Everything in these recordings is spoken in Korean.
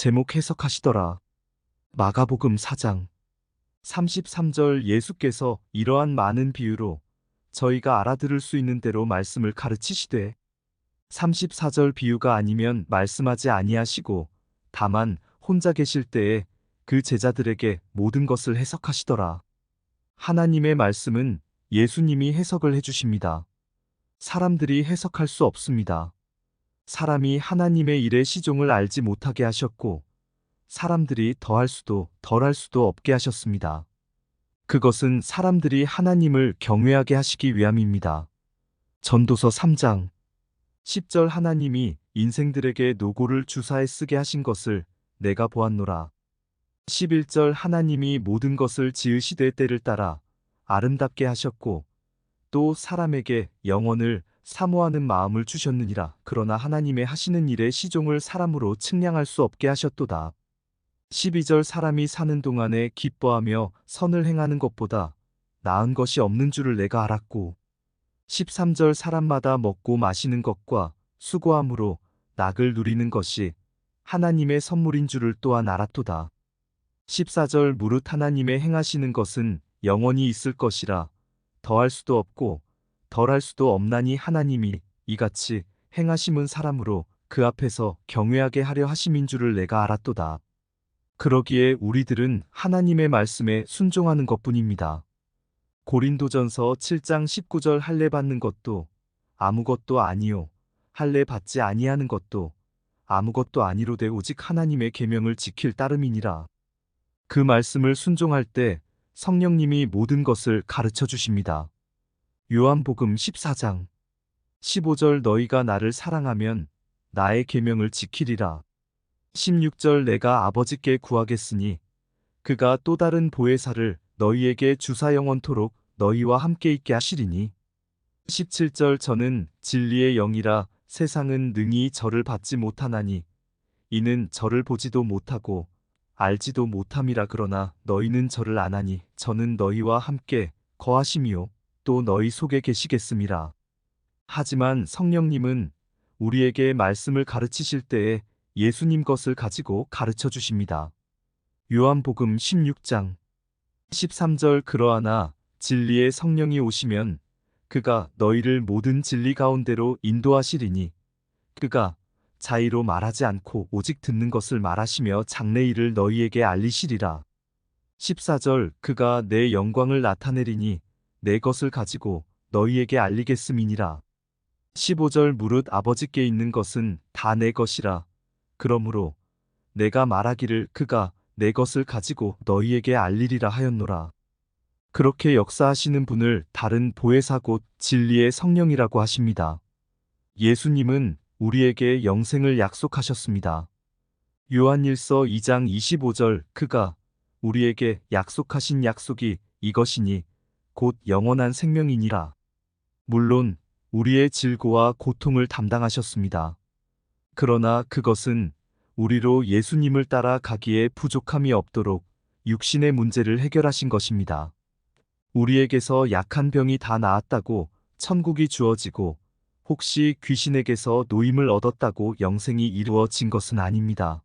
제목 해석하시더라. 마가복음 4장 33절 예수께서 이러한 많은 비유로 저희가 알아들을 수 있는 대로 말씀을 가르치시되 34절 비유가 아니면 말씀하지 아니하시고 다만 혼자 계실 때에 그 제자들에게 모든 것을 해석하시더라. 하나님의 말씀은 예수님이 해석을 해주십니다. 사람들이 해석할 수 없습니다. 사람이 하나님의 일의 시종을 알지 못하게 하셨고, 사람들이 더할 수도 덜할 수도 없게 하셨습니다. 그것은 사람들이 하나님을 경외하게 하시기 위함입니다. 전도서 3장 10절 하나님이 인생들에게 노고를 주사에 쓰게 하신 것을 내가 보았노라. 11절 하나님이 모든 것을 지으시되 때를 따라 아름답게 하셨고 또 사람에게 영원을 사모하는 마음을 주셨느니라. 그러나 하나님의 하시는 일의 시종을 사람으로 측량할 수 없게 하셨도다. 12절 사람이 사는 동안에 기뻐하며 선을 행하는 것보다 나은 것이 없는 줄을 내가 알았고 13절 사람마다 먹고 마시는 것과 수고함으로 낙을 누리는 것이 하나님의 선물인 줄을 또한 알았도다. 14절 무릇 하나님의 행하시는 것은 영원히 있을 것이라 더할 수도 없고 덜할 수도 없나니 하나님이 이같이 행하심은 사람으로 그 앞에서 경외하게 하려 하심인 줄을 내가 알았도다. 그러기에 우리들은 하나님의 말씀에 순종하는 것뿐입니다. 고린도전서 7장 19절 할례 받는 것도 아무것도 아니요 할례 받지 아니하는 것도 아무것도 아니로되 오직 하나님의 계명을 지킬 따름이니라. 그 말씀을 순종할 때 성령님이 모든 것을 가르쳐 주십니다. 요한복음 14장 15절 너희가 나를 사랑하면 나의 계명을 지키리라. 16절 내가 아버지께 구하겠으니 그가 또 다른 보혜사를 너희에게 주사 영원토록 너희와 함께 있게 하시리니 17절 저는 진리의 영이라 세상은 능히 저를 받지 못하나니 이는 저를 보지도 못하고 알지도 못함이라 그러나 너희는 저를 아나니 저는 너희와 함께 거하심이요 또 너희 속에 계시겠음이라 하지만 성령님은 우리에게 말씀을 가르치실 때에 예수님 것을 가지고 가르쳐 주십니다. 요한복음 16장 13절 그러하나 진리의 성령이 오시면 그가 너희를 모든 진리 가운데로 인도하시리니 그가 자의로 말하지 않고 오직 듣는 것을 말하시며 장래 일을 너희에게 알리시리라. 14절 그가 내 영광을 나타내리니 내 것을 가지고 너희에게 알리겠음이니라. 15절 무릇 아버지께 있는 것은 다 내 것이라. 그러므로 내가 말하기를 그가 내 것을 가지고 너희에게 알리리라 하였노라. 그렇게 역사하시는 분을 다른 보혜사 곧 진리의 성령이라고 하십니다. 예수님은 우리에게 영생을 약속하셨습니다. 요한일서 2장 25절 그가 우리에게 약속하신 약속이 이것이니 곧 영원한 생명이니라. 물론 우리의 질고와 고통을 담당하셨습니다. 그러나 그것은 우리로 예수님을 따라 가기에 부족함이 없도록 육신의 문제를 해결하신 것입니다. 우리에게서 약한 병이 다 나았다고 천국이 주어지고 혹시 귀신에게서 노임을 얻었다고 영생이 이루어진 것은 아닙니다.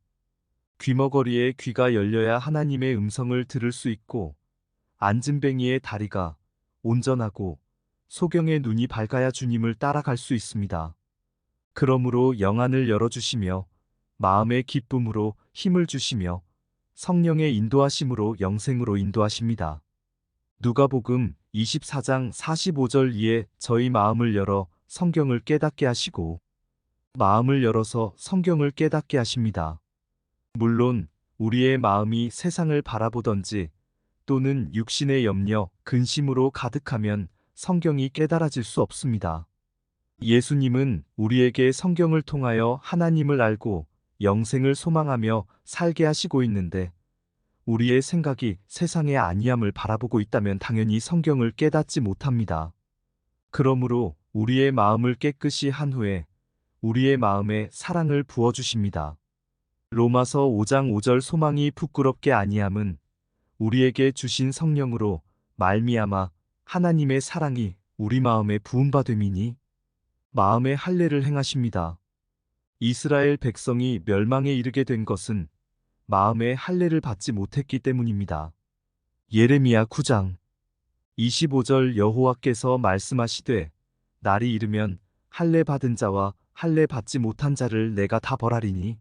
귀머거리에 귀가 열려야 하나님의 음성을 들을 수 있고 안진뱅이의 다리가 온전하고 소경의 눈이 밝아야 주님을 따라갈 수 있습니다. 그러므로 영안을 열어주시며 마음의 기쁨으로 힘을 주시며 성령의 인도하심으로 영생으로 인도하십니다. 누가복음 24장 45절 이에 저희 마음을 열어 성경을 깨닫게 하시고 마음을 열어서 성경을 깨닫게 하십니다. 물론 우리의 마음이 세상을 바라보던지 또는 육신의 염려, 근심으로 가득하면 성경이 깨달아질 수 없습니다. 예수님은 우리에게 성경을 통하여 하나님을 알고 영생을 소망하며 살게 하시고 있는데 우리의 생각이 세상의 아니함을 바라보고 있다면 당연히 성경을 깨닫지 못합니다. 그러므로 우리의 마음을 깨끗이 한 후에 우리의 마음에 사랑을 부어 주십니다. 로마서 5장 5절 소망이 부끄럽게 아니함은 우리에게 주신 성령으로 말미암아 하나님의 사랑이 우리 마음에 부음바 됨이니 마음의 할례를 행하십니다. 이스라엘 백성이 멸망에 이르게 된 것은 마음의 할례를 받지 못했기 때문입니다. 예레미야 9장 25절 여호와께서 말씀하시되 날이 이르면 할례 받은 자와 할례 받지 못한 자를 내가 다 벌하리니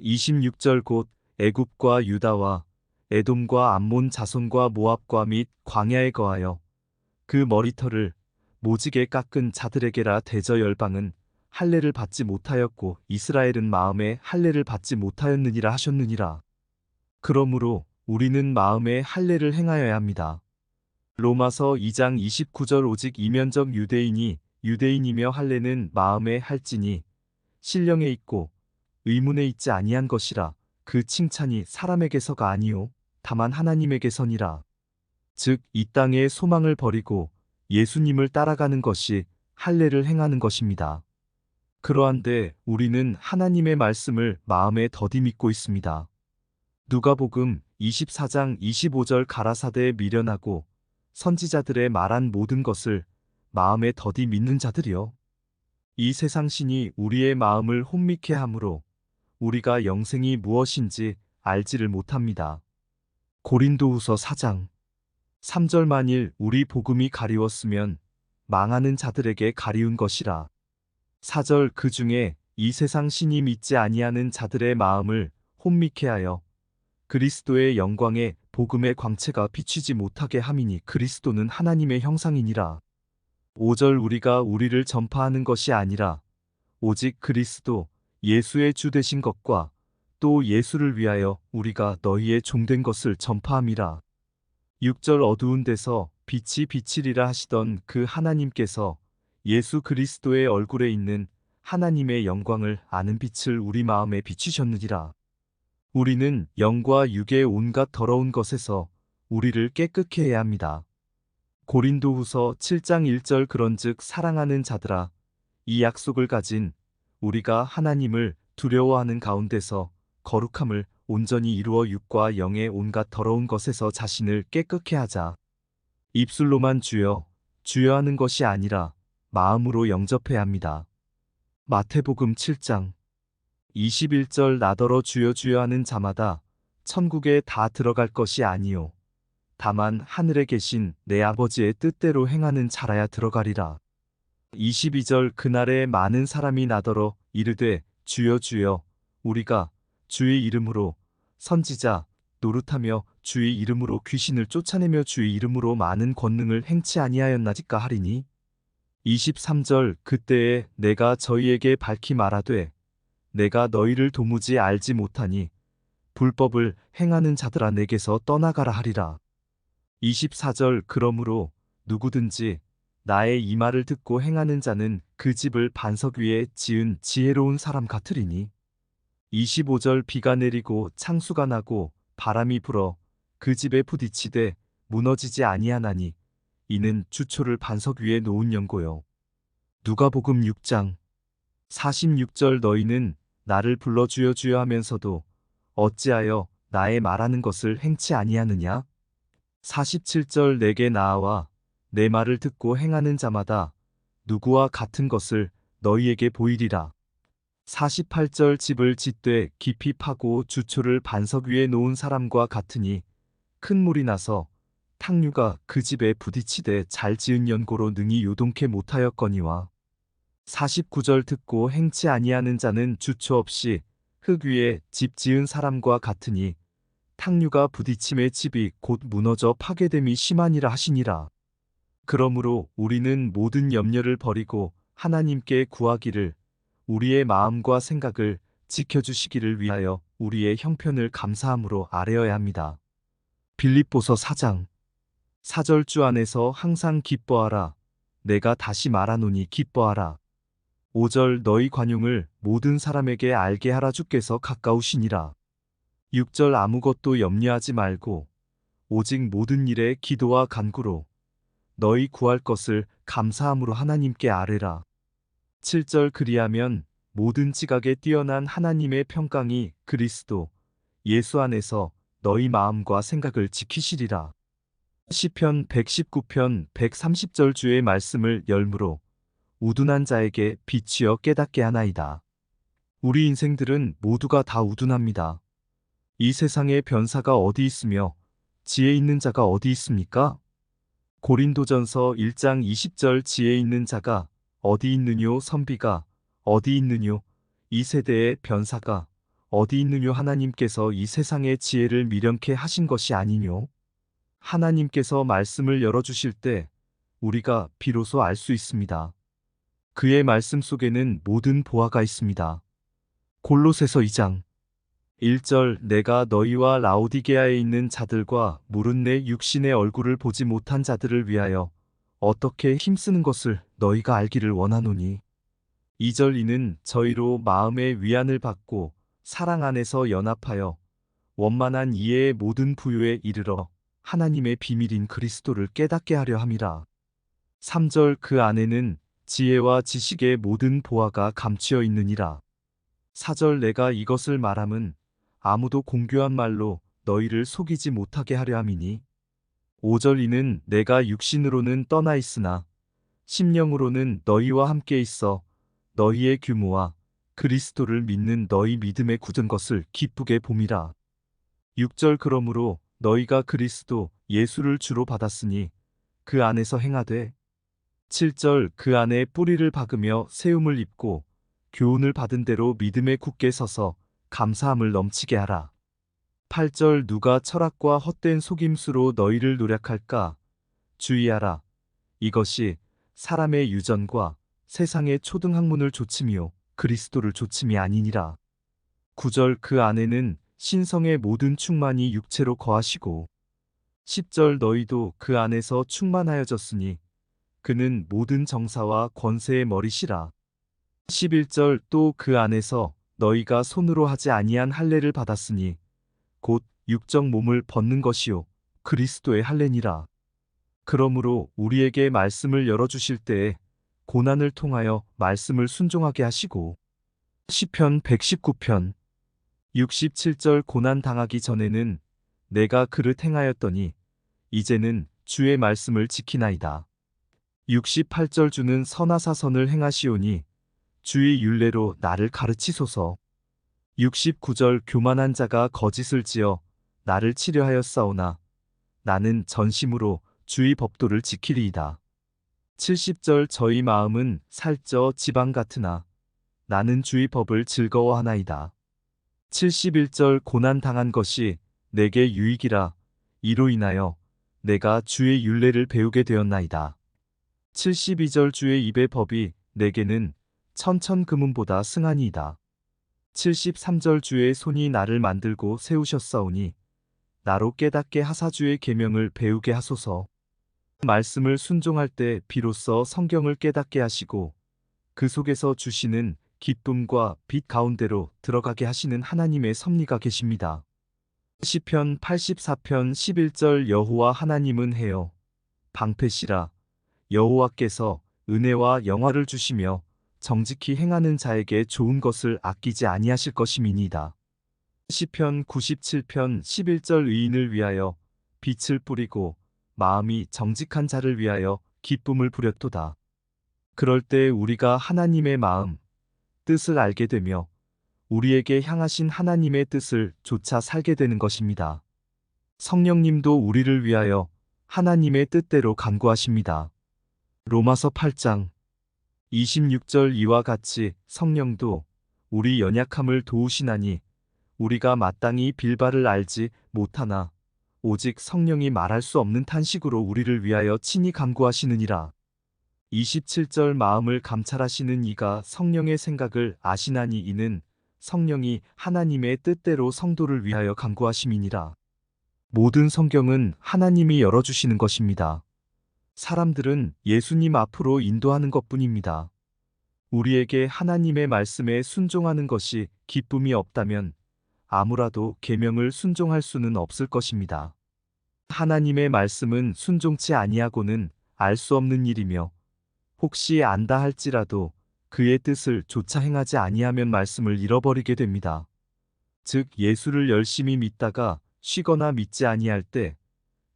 26절 곧 애굽과 유다와 에돔과 암몬 자손과 모압과 및 광야에 거하여 그 머리털을 모지게 깎은 자들에게라 대저 열방은 할례를 받지 못하였고 이스라엘은 마음에 할례를 받지 못하였느니라 하셨느니라. 그러므로 우리는 마음에 할례를 행하여야 합니다. 로마서 2장 29절 오직 이면적 유대인이 유대인이며 할례는 마음에 할지니 신령에 있고 의문에 있지 아니한 것이라 그 칭찬이 사람에게서가 아니요 다만 하나님에게서니라. 즉 이 땅의 소망을 버리고 예수님을 따라가는 것이 할례를 행하는 것입니다. 그러한데 우리는 하나님의 말씀을 마음에 더디 믿고 있습니다. 누가복음 24장 25절 가라사대에 미련하고 선지자들의 말한 모든 것을 마음에 더디 믿는 자들이요. 이 세상 신이 우리의 마음을 혼미케 하므로 우리가 영생이 무엇인지 알지를 못합니다. 고린도후서 4장 3절 만일 우리 복음이 가리웠으면 망하는 자들에게 가리운 것이라. 4절 그 중에 이 세상 신이 믿지 아니하는 자들의 마음을 혼미케 하여 그리스도의 영광에 복음의 광채가 비치지 못하게 함이니 그리스도는 하나님의 형상이니라. 5절 우리가 우리를 전파하는 것이 아니라 오직 그리스도 예수의 주 되신 것과 또 예수를 위하여 우리가 너희의 종된 것을 전파함이라. 6절 어두운 데서 빛이 비치리라 하시던 그 하나님께서 예수 그리스도의 얼굴에 있는 하나님의 영광을 아는 빛을 우리 마음에 비추셨느니라. 우리는 영과 육의 온갖 더러운 것에서 우리를 깨끗게 해야 합니다. 고린도후서 7장 1절 그런즉 사랑하는 자들아 이 약속을 가진 우리가 하나님을 두려워하는 가운데서 거룩함을 온전히 이루어 육과 영의 온갖 더러운 것에서 자신을 깨끗게 하자. 입술로만 주여 주여 하는 것이 아니라 마음으로 영접해야 합니다. 마태복음 7장 21절 나더러 주여 주여 하는 자마다 천국에 다 들어갈 것이 아니요 다만 하늘에 계신 내 아버지의 뜻대로 행하는 자라야 들어가리라. 22절 그날에 많은 사람이 나더러 이르되 주여 주여 우리가 주의 이름으로 선지자 노릇하며 주의 이름으로 귀신을 쫓아내며 주의 이름으로 많은 권능을 행치 아니하였나지까 하리니? 23절 그때에 내가 저희에게 밝히 말하되 내가 너희를 도무지 알지 못하니 불법을 행하는 자들아 내게서 떠나가라 하리라. 24절 그러므로 누구든지 나의 이 말을 듣고 행하는 자는 그 집을 반석 위에 지은 지혜로운 사람 같으리니 25절 비가 내리고 창수가 나고 바람이 불어 그 집에 부딪히되 무너지지 아니하나니 이는 주초를 반석 위에 놓은 연고요. 누가복음 6장 46절 너희는 나를 불러 주여 주여 하면서도 어찌하여 나의 말하는 것을 행치 아니하느냐? 47절 내게 나아와 내 말을 듣고 행하는 자마다 누구와 같은 것을 너희에게 보이리라. 48절 집을 짓되 깊이 파고 주초를 반석 위에 놓은 사람과 같으니 큰 물이 나서 탕류가 그 집에 부딪히되 잘 지은 연고로 능히 요동케 못하였거니와 49절 듣고 행치 아니하는 자는 주초 없이 흙 위에 집 지은 사람과 같으니 탕류가 부딪힘에 집이 곧 무너져 파괴됨이 심하니라 하시니라. 그러므로 우리는 모든 염려를 버리고 하나님께 구하기를 우리의 마음과 생각을 지켜주시기를 위하여 우리의 형편을 감사함으로 아뢰어야 합니다. 빌립보서 4장 4절 주 안에서 항상 기뻐하라. 내가 다시 말하노니 기뻐하라. 5절 너희 관용을 모든 사람에게 알게 하라 주께서 가까우시니라. 6절 아무것도 염려하지 말고 오직 모든 일에 기도와 간구로 너희 구할 것을 감사함으로 하나님께 아뢰라. 7절 그리하면 모든 지각에 뛰어난 하나님의 평강이 그리스도 예수 안에서 너희 마음과 생각을 지키시리라. 시편 119편 130절 주의 말씀을 열무로 우둔한 자에게 비치어 깨닫게 하나이다. 우리 인생들은 모두가 다 우둔합니다. 이 세상에 변사가 어디 있으며 지혜 있는 자가 어디 있습니까? 고린도전서 1장 20절 지혜 있는 자가 어디 있느뇨 선비가 어디 있느뇨 이 세대의 변사가 어디 있느뇨 하나님께서 이 세상의 지혜를 미련케 하신 것이 아니뇨 하나님께서 말씀을 열어주실 때 우리가 비로소 알 수 있습니다. 그의 말씀 속에는 모든 보화가 있습니다. 골로새서 2장 1절 내가 너희와 라오디게아에 있는 자들과 무른 내 육신의 얼굴을 보지 못한 자들을 위하여 어떻게 힘쓰는 것을 너희가 알기를 원하노니 2절 이는 저희로 마음의 위안을 받고 사랑 안에서 연합하여 원만한 이해의 모든 부유에 이르러 하나님의 비밀인 그리스도를 깨닫게 하려 함이라. 3절 그 안에는 지혜와 지식의 모든 보화가 감추어 있느니라. 4절 내가 이것을 말함은 아무도 공교한 말로 너희를 속이지 못하게 하려 함이니 5절 이는 내가 육신으로는 떠나 있으나 심령으로는 너희와 함께 있어 너희의 규모와 그리스도를 믿는 너희 믿음에 굳은 것을 기쁘게 봄이라. 6절 그러므로 너희가 그리스도 예수를 주로 받았으니 그 안에서 행하되 7절 그 안에 뿌리를 박으며 세움을 입고 교훈을 받은 대로 믿음에 굳게 서서 감사함을 넘치게 하라. 8절 누가 철학과 헛된 속임수로 너희를 노력할까? 주의하라. 이것이 사람의 유전과 세상의 초등학문을 조침이요 그리스도를 조침이 아니니라. 9절 그 안에는 신성의 모든 충만이 육체로 거하시고 10절 너희도 그 안에서 충만하여졌으니 그는 모든 정사와 권세의 머리시라. 11절 또 그 안에서 너희가 손으로 하지 아니한 할례를 받았으니 곧 육적 몸을 벗는 것이요 그리스도의 할례니라. 그러므로 우리에게 말씀을 열어 주실 때에 고난을 통하여 말씀을 순종하게 하시고 시편 119편 67절 고난 당하기 전에는 내가 그릇 행하였더니 이제는 주의 말씀을 지키나이다. 68절 주는 선하사선을 행하시오니 주의 윤례로 나를 가르치소서. 69절 교만한 자가 거짓을 지어 나를 치려하였사오나 나는 전심으로 주의 법도를 지키리이다. 70절 저희 마음은 살쪄 지방 같으나 나는 주의 법을 즐거워하나이다. 71절 고난 당한 것이 내게 유익이라 이로 인하여 내가 주의 윤례를 배우게 되었나이다. 72절 주의 입의 법이 내게는 천천 금은보다 승하니이다. 73절 주의 손이 나를 만들고 세우셨사오니 나로 깨닫게 하사 주의 계명을 배우게 하소서. 말씀을 순종할 때 비로소 성경을 깨닫게 하시고 그 속에서 주시는 기쁨과 빛 가운데로 들어가게 하시는 하나님의 섭리가 계십니다. 시편 84편 11절 여호와 하나님은 해요. 방패시라 여호와께서 은혜와 영화를 주시며 정직히 행하는 자에게 좋은 것을 아끼지 아니하실 것임이니이다. 시편 97편 11절 의인을 위하여 빛을 뿌리고 마음이 정직한 자를 위하여 기쁨을 부렸도다. 그럴 때 우리가 하나님의 마음, 뜻을 알게 되며 우리에게 향하신 하나님의 뜻을 조차 살게 되는 것입니다. 성령님도 우리를 위하여 하나님의 뜻대로 간구하십니다. 로마서 8장 26절 이와 같이 성령도 우리 연약함을 도우시나니 우리가 마땅히 빌바를 알지 못하나 오직 성령이 말할 수 없는 탄식으로 우리를 위하여 친히 간구하시느니라. 27절 마음을 감찰하시는 이가 성령의 생각을 아시나니 이는 성령이 하나님의 뜻대로 성도를 위하여 간구하심이니라. 모든 성경은 하나님이 열어주시는 것입니다. 사람들은 예수님 앞으로 인도하는 것 뿐입니다. 우리에게 하나님의 말씀에 순종하는 것이 기쁨이 없다면 아무라도 계명을 순종할 수는 없을 것입니다. 하나님의 말씀은 순종치 아니하고는 알 수 없는 일이며 혹시 안다 할지라도 그의 뜻을 조차 행하지 아니하면 말씀을 잃어버리게 됩니다. 즉 예수를 열심히 믿다가 쉬거나 믿지 아니할 때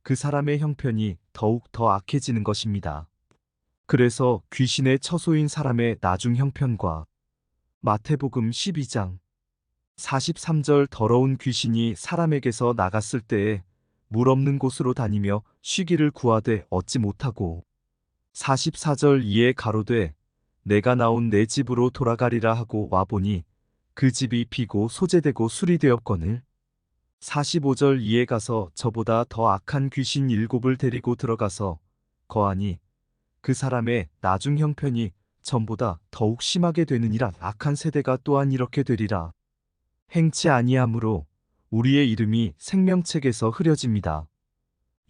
그 사람의 형편이 더욱 더 악해지는 것입니다. 그래서 귀신의 처소인 사람의 나중 형편과 마태복음 12장 43절 더러운 귀신이 사람에게서 나갔을 때에 물 없는 곳으로 다니며 쉬기를 구하되 얻지 못하고 44절 이에 가로되 내가 나온 내 집으로 돌아가리라 하고 와보니 그 집이 비고 소재되고 수리되었거늘 45절 이에 가서 저보다 더 악한 귀신 일곱을 데리고 들어가서 거하니 그 사람의 나중 형편이 전보다 더욱 심하게 되느니라 악한 세대가 또한 이렇게 되리라 행치 아니하므로 우리의 이름이 생명책에서 흐려집니다.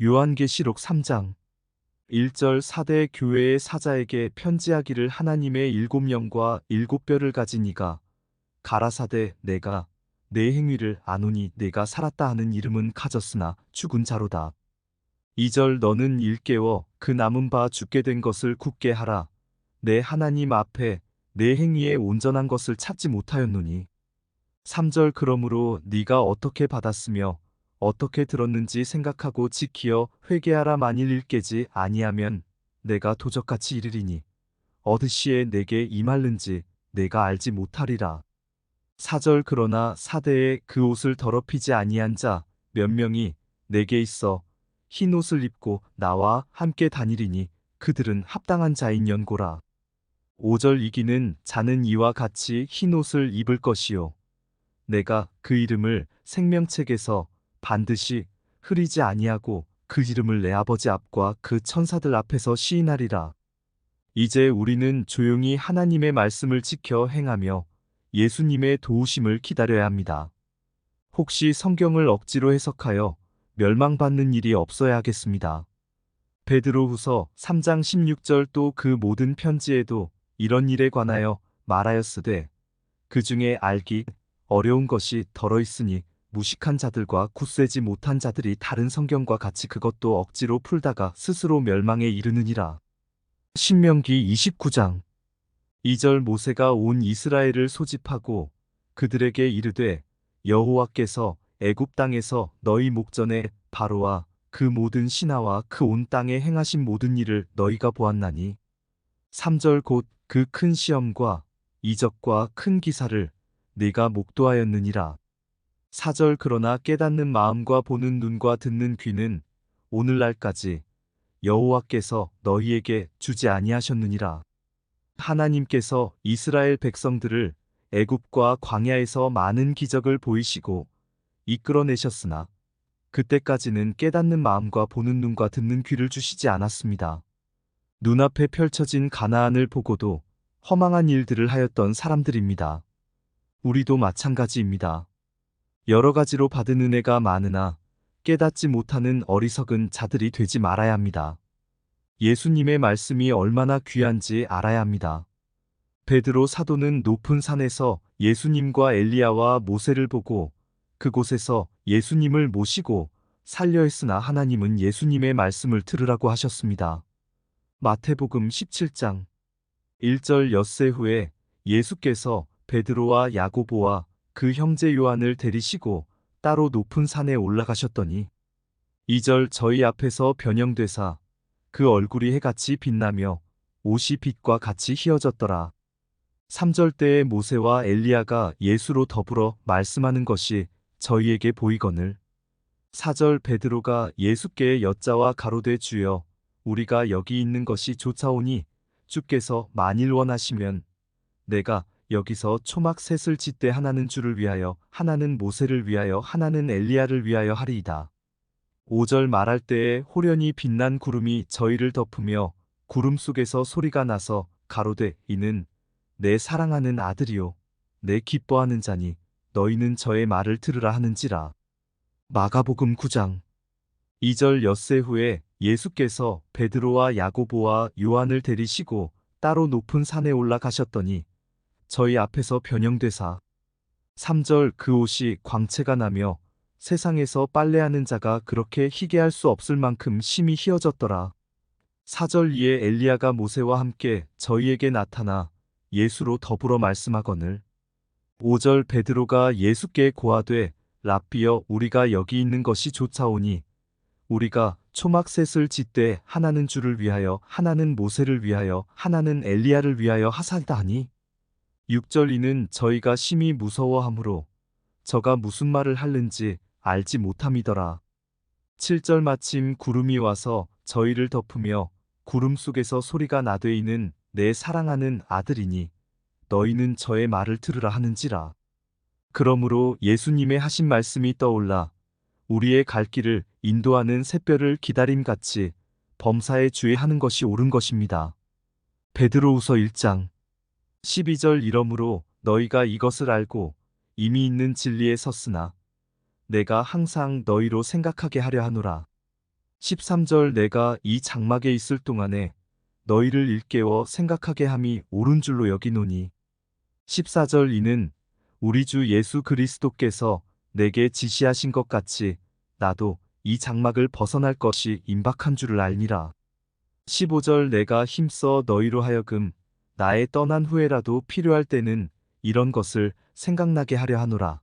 요한계시록 3장 1절 사대 교회의 사자에게 편지하기를 하나님의 일곱 영과 일곱 뼈를 가진 이가 가라사대 내가 내 행위를 아노니 내가 살았다 하는 이름은 가졌으나 죽은 자로다. 2절 너는 일깨워 그 남은 바 죽게 된 것을 굳게 하라. 내 하나님 앞에 내 행위에 온전한 것을 찾지 못하였노니 3절 그러므로 네가 어떻게 받았으며 어떻게 들었는지 생각하고 지키어 회개하라 만일 일깨지 아니하면 내가 도적같이 이르리니 어드시에 내게 임할는지 내가 알지 못하리라. 4절 그러나 사대에 그 옷을 더럽히지 아니한 자 몇 명이 내게 있어 흰 옷을 입고 나와 함께 다니리니 그들은 합당한 자인 연고라. 5절 이기는 자는 이와 같이 흰 옷을 입을 것이요. 내가 그 이름을 생명책에서 반드시 흐리지 아니하고 그 이름을 내 아버지 앞과 그 천사들 앞에서 시인하리라. 이제 우리는 조용히 하나님의 말씀을 지켜 행하며 예수님의 도우심을 기다려야 합니다. 혹시 성경을 억지로 해석하여 멸망받는 일이 없어야 하겠습니다. 베드로후서 3장 16절 또 그 모든 편지에도 이런 일에 관하여 말하였으되 그 중에 알기 어려운 것이 덜어 있으니 무식한 자들과 굳세지 못한 자들이 다른 성경과 같이 그것도 억지로 풀다가 스스로 멸망에 이르느니라. 신명기 29장 2절 모세가 온 이스라엘을 소집하고 그들에게 이르되 여호와께서 애굽 땅에서 너희 목전에 바로와 그 모든 신하와 그 온 땅에 행하신 모든 일을 너희가 보았나니. 3절 곧 그 큰 시험과 이적과 큰 기사를 네가 목도하였느니라. 4절 그러나 깨닫는 마음과 보는 눈과 듣는 귀는 오늘날까지 여호와께서 너희에게 주지 아니하셨느니라 하나님께서 이스라엘 백성들을 애굽과 광야에서 많은 기적을 보이시고 이끌어내셨으나 그때까지는 깨닫는 마음과 보는 눈과 듣는 귀를 주시지 않았습니다. 눈앞에 펼쳐진 가나안을 보고도 허망한 일들을 하였던 사람들입니다. 우리도 마찬가지입니다. 여러 가지로 받은 은혜가 많으나 깨닫지 못하는 어리석은 자들이 되지 말아야 합니다. 예수님의 말씀이 얼마나 귀한지 알아야 합니다. 베드로 사도는 높은 산에서 예수님과 엘리야와 모세를 보고 그곳에서 예수님을 모시고 살려 했으나 하나님은 예수님의 말씀을 들으라고 하셨습니다. 마태복음 17장 1절 엿새 후에 예수께서 베드로와 야고보와 그 형제 요한을 데리시고 따로 높은 산에 올라가셨더니 2절 저희 앞에서 변형되사 그 얼굴이 해같이 빛나며 옷이 빛과 같이 휘어졌더라. 3절 때에 모세와 엘리야가 예수로 더불어 말씀하는 것이 저희에게 보이거늘 4절 베드로가 예수께 여자와 가로되 주여 우리가 여기 있는 것이 좋사오니 주께서 만일 원하시면 내가 여기서 초막 셋을 짓되 하나는 주를 위하여 하나는 모세를 위하여 하나는 엘리야를 위하여 하리이다. 5절 말할 때에 호련히 빛난 구름이 저희를 덮으며 구름 속에서 소리가 나서 가로되 이는 내 사랑하는 아들이요 내 기뻐하는 자니 너희는 저의 말을 들으라 하는지라. 마가복음 9장 2절 엿새 후에 예수께서 베드로와 야고보와 요한을 데리시고 따로 높은 산에 올라가셨더니 저희 앞에서 변형되사 3절 그 옷이 광채가 나며 세상에서 빨래하는 자가 그렇게 희게 할 수 없을 만큼 심히 휘어졌더라. 4절 이에 엘리야가 모세와 함께 저희에게 나타나 예수로 더불어 말씀하거늘 5절 베드로가 예수께 고하되 랍비여 우리가 여기 있는 것이 좋사오니 우리가 초막셋을 짓되 하나는 주를 위하여 하나는 모세를 위하여 하나는 엘리야를 위하여 하사다 하니 6절 이는 저희가 심히 무서워하므로 저가 무슨 말을 하는지 알지 못함이더라. 7절 마침 구름이 와서 저희를 덮으며 구름 속에서 소리가 나되이는 내 사랑하는 아들이니 너희는 저의 말을 들으라 하는지라. 그러므로 예수님의 하신 말씀이 떠올라 우리의 갈 길을 인도하는 새별을 기다림같이 범사에 주의하는 것이 옳은 것입니다. 베드로후서 1장 12절 이러므로 너희가 이것을 알고 이미 있는 진리에 섰으나 내가 항상 너희로 생각하게 하려 하노라. 13절 내가 이 장막에 있을 동안에 너희를 일깨워 생각하게 함이 옳은 줄로 여기노니 14절 이는 우리 주 예수 그리스도께서 내게 지시하신 것 같이 나도 이 장막을 벗어날 것이 임박한 줄을 알니라. 15절 내가 힘써 너희로 하여금 나의 떠난 후에라도 필요할 때는 이런 것을 생각나게 하려 하노라.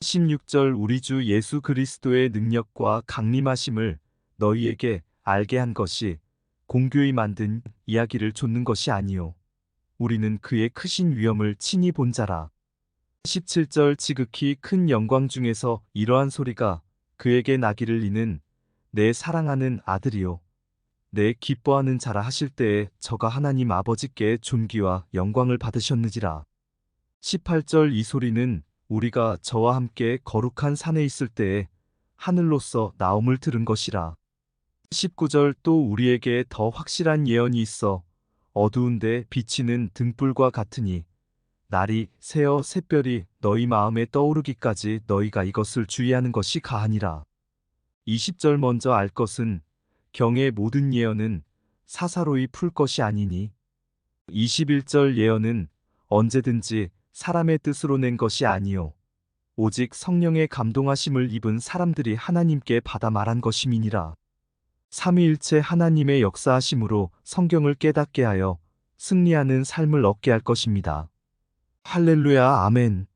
16절 우리 주 예수 그리스도의 능력과 강림하심을 너희에게 알게 한 것이 공교히 만든 이야기를 좇는 것이 아니요. 우리는 그의 크신 위엄을 친히 본 자라. 17절 지극히 큰 영광 중에서 이러한 소리가 그에게 나기를 이는 내 사랑하는 아들이요. 내 기뻐하는 자라 하실 때에 저가 하나님 아버지께 존귀와 영광을 받으셨느지라. 18절 이 소리는 우리가 저와 함께 거룩한 산에 있을 때에 하늘로서 나옴을 들은 것이라. 19절 또 우리에게 더 확실한 예언이 있어 어두운데 비치는 등불과 같으니 날이 새어 샛별이 너희 마음에 떠오르기까지 너희가 이것을 주의하는 것이 가하니라. 20절 먼저 알 것은 경의 모든 예언은 사사로이 풀 것이 아니니 21절 예언은 언제든지 사람의 뜻으로 낸 것이 아니요 오직 성령의 감동하심을 입은 사람들이 하나님께 받아 말한 것임이니라. 삼위일체 하나님의 역사하심으로 성경을 깨닫게 하여 승리하는 삶을 얻게 할 것입니다. 할렐루야 아멘.